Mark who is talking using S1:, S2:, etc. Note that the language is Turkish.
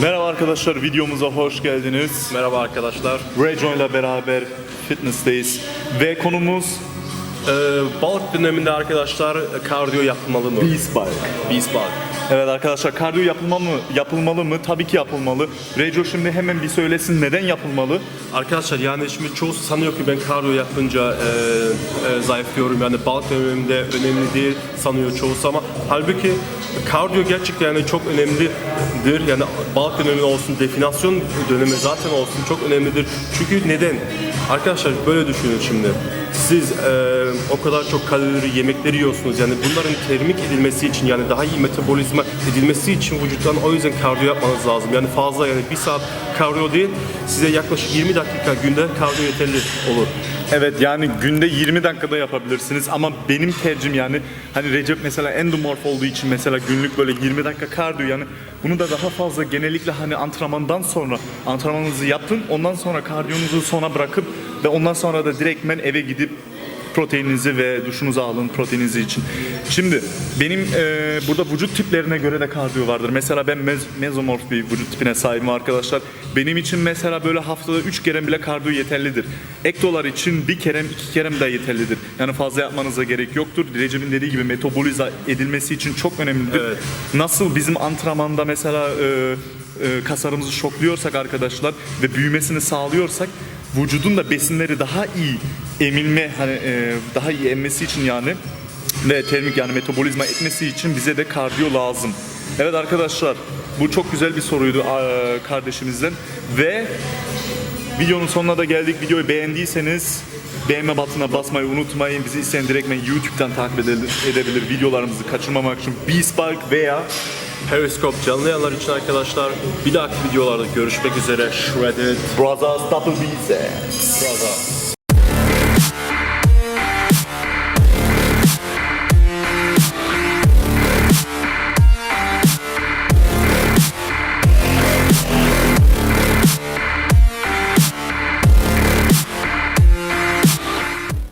S1: Merhaba arkadaşlar, videomuza hoş geldiniz.
S2: Merhaba arkadaşlar.
S1: Rejo ile beraber fitness'teyiz ve konumuz
S2: Ee, balık döneminde arkadaşlar e, kardiyo yapılmalı mı?
S1: Beast Bike.
S2: Beast balık.
S1: Evet arkadaşlar, kardiyo yapılmalı mı? Yapılmalı mı? Tabii ki yapılmalı. Rejo şimdi hemen bir söylesin neden yapılmalı?
S2: Arkadaşlar yani şimdi çoğu sanıyor ki ben kardiyo yapınca e, e, zayıflıyorum yani balık döneminde önemli değil sanıyor çoğusu ama halbuki kardiyo gerçekten yani çok önemlidir. Yani balık dönemi olsun, definasyon dönemi zaten olsun çok önemlidir. Çünkü neden? Arkadaşlar böyle düşünün şimdi. Siz e, o kadar çok kalori yemekleri yiyorsunuz yani bunların termik edilmesi için yani daha iyi metabolizma edilmesi için vücuttan o yüzden kardiyo yapmanız lazım. Yani fazla yani bir saat kardiyo değil size yaklaşık 20 dakika günde kardiyo yeterli olur.
S1: Evet yani günde 20 dakikada yapabilirsiniz ama benim tercihim yani hani Recep mesela endomorf olduğu için mesela günlük böyle 20 dakika kardiyo yani bunu da daha fazla genellikle hani antrenmandan sonra antrenmanınızı yapın ondan sonra kardiyonuzu sona bırakıp ve ondan sonra da direktmen eve gidip proteininizi ve duşunuzu alın proteininizi için. Şimdi benim e, burada vücut tiplerine göre de kardiyo vardır. Mesela ben mez- mezomorf bir vücut tipine sahibim arkadaşlar. Benim için mesela böyle haftada 3 kere bile kardiyo yeterlidir. Ektolar için bir kerem iki kerem de yeterlidir. Yani fazla yapmanıza gerek yoktur. Recep'in dediği gibi metabolize edilmesi için çok önemlidir.
S2: Evet.
S1: Nasıl bizim antrenmanda mesela e, e, kaslarımızı şokluyorsak arkadaşlar ve büyümesini sağlıyorsak vücudun da besinleri daha iyi emilme hani e, daha iyi emmesi için yani ve termik yani metabolizma etmesi için bize de kardiyo lazım. Evet arkadaşlar bu çok güzel bir soruydu kardeşimizden ve videonun sonuna da geldik. Videoyu beğendiyseniz beğenme butonuna basmayı unutmayın. Bizi isteyen direktmen YouTube'dan takip edebilir, videolarımızı kaçırmamak için Beastbike veya
S2: Periscope canlıyanlar için arkadaşlar bir dahaki videolarda görüşmek üzere. Shredded.
S1: Brothers Double Biceps.
S2: Brother.